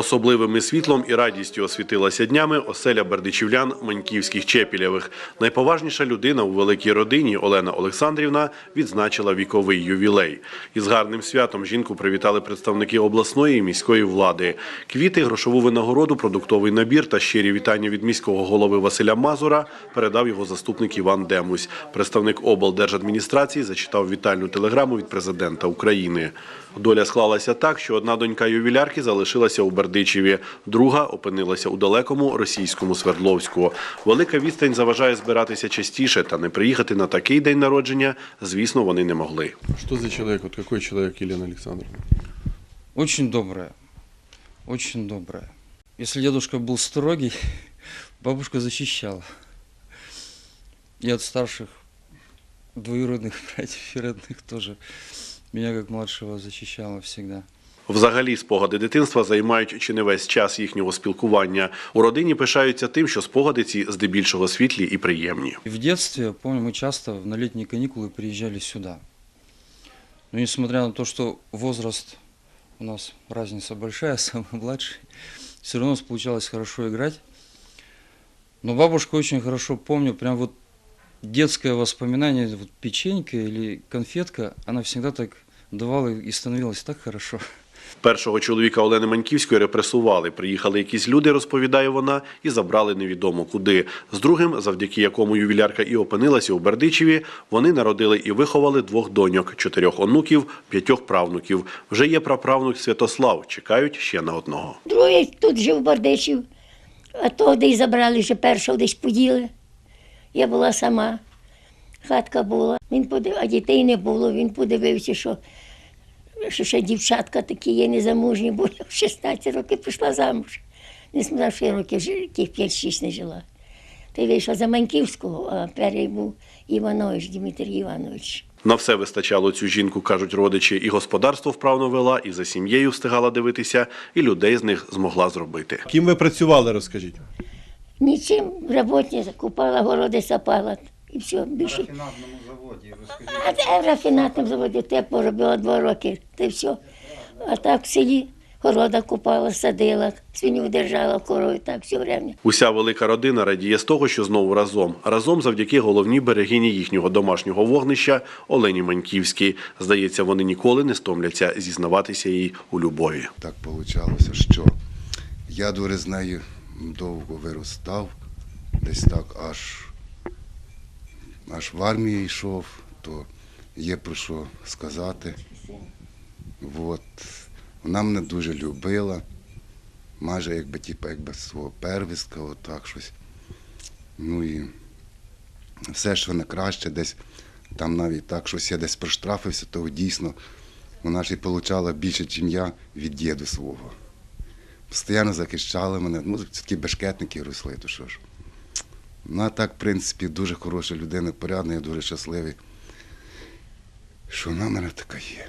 Особливими світлом і радістю освітилася днями оселя бердичівлян Маньківських Чепілєвих. Найповажніша людина у великій родині Олена Олександрівна відзначила віковий ювілей. Із гарним святом жінку привітали представники обласної і міської влади. Квіти, грошову винагороду, продуктовий набір та щирі вітання від міського голови Василя Мазура передав його заступник Іван Демусь. Представник облдержадміністрації зачитав вітальну телеграму від президента України. Доля склалася так, що одна донька ювілярки залишилася у Бердичеві, друга опинилася у далекому російському Свердловську. Велика відстань заважає збиратися частіше, та не приїхати на такий день народження, звісно, вони не могли. Что за человек? Вот какой человек Елена Александровна? Очень добрая. Очень добрая. Если дедушка был строгий, бабушка защищала. И от старших двоюродных братьев и родных тоже. Меня как младшего защищала всегда. Взагалі, спогади дитинства займають чи не весь час їхнього спілкування. У родині пишаються тим, що спогади ці здебільшого світлі і приємні. И в детстве, я помню, мы часто на летние каникулы приезжали сюда. Но несмотря на то, что возраст у нас разница большая, самый младший, все равно у нас получалось хорошо играть. Но бабушка очень хорошо помню, прям вот детское воспоминание, вот печенька или конфетка, она всегда так давала и становилось так хорошо. Першого чоловіка Олени Маньківської репресували. Приїхали якісь люди, розповідає вона, і забрали невідомо куди. З другим, завдяки якому ювілярка і опинилася у Бердичеві, вони народили і виховали двох доньок, чотирьох онуків, п'ятьох правнуків. Вже є праправнук Святослав. Чекають ще на одного. Другий тут жив Бердичів, а того десь забрали, ще першого десь поділи. Я була сама, хатка була. Він подив... А дітей не було, він подивився, що, що ще дівчатка такі є незамужні, бо я в 16 років пішла замуж. Несмотря, на що я років яких 5-6 не жила. Та й вийшла за Маньківського, а перший був Іванович, Дмитрій Іванович. На все вистачало цю жінку, кажуть родичі, і господарство вправно вела, і за сім'єю встигала дивитися, і людей з них змогла зробити. Ким ви працювали, розкажіть? Нічим роботниця купала, городи сапала і все, більше. рафінатному заводі. Розкажіть. А де в рафінатному заводі те поробила два роки, та все. А так в селі города купала, садила, свиню держала, корову, так все время. Уся велика родина радіє з того, що знову разом. Разом завдяки головній берегині їхнього домашнього вогнища Олені Маньківській. Здається, вони ніколи не стомляться зізнаватися їй у любові. Так вийшло, що я дуже з нею довго виростав, десь так аж, аж в армію йшов, то є про що сказати. От. Вона мене дуже любила, майже якби, типу, якби свого первістка, отак щось. Ну і все, що не краще, десь там навіть так, щось я десь проштрафився, то дійсно вона ж і отримала більше, ніж я від діду свого. Постоянно захищали мене. Ну, такі бешкетники росли, то що ж. Ну, а так, в принципі, дуже хороша людина, порядна, я дуже щасливий, що вона в мене така є.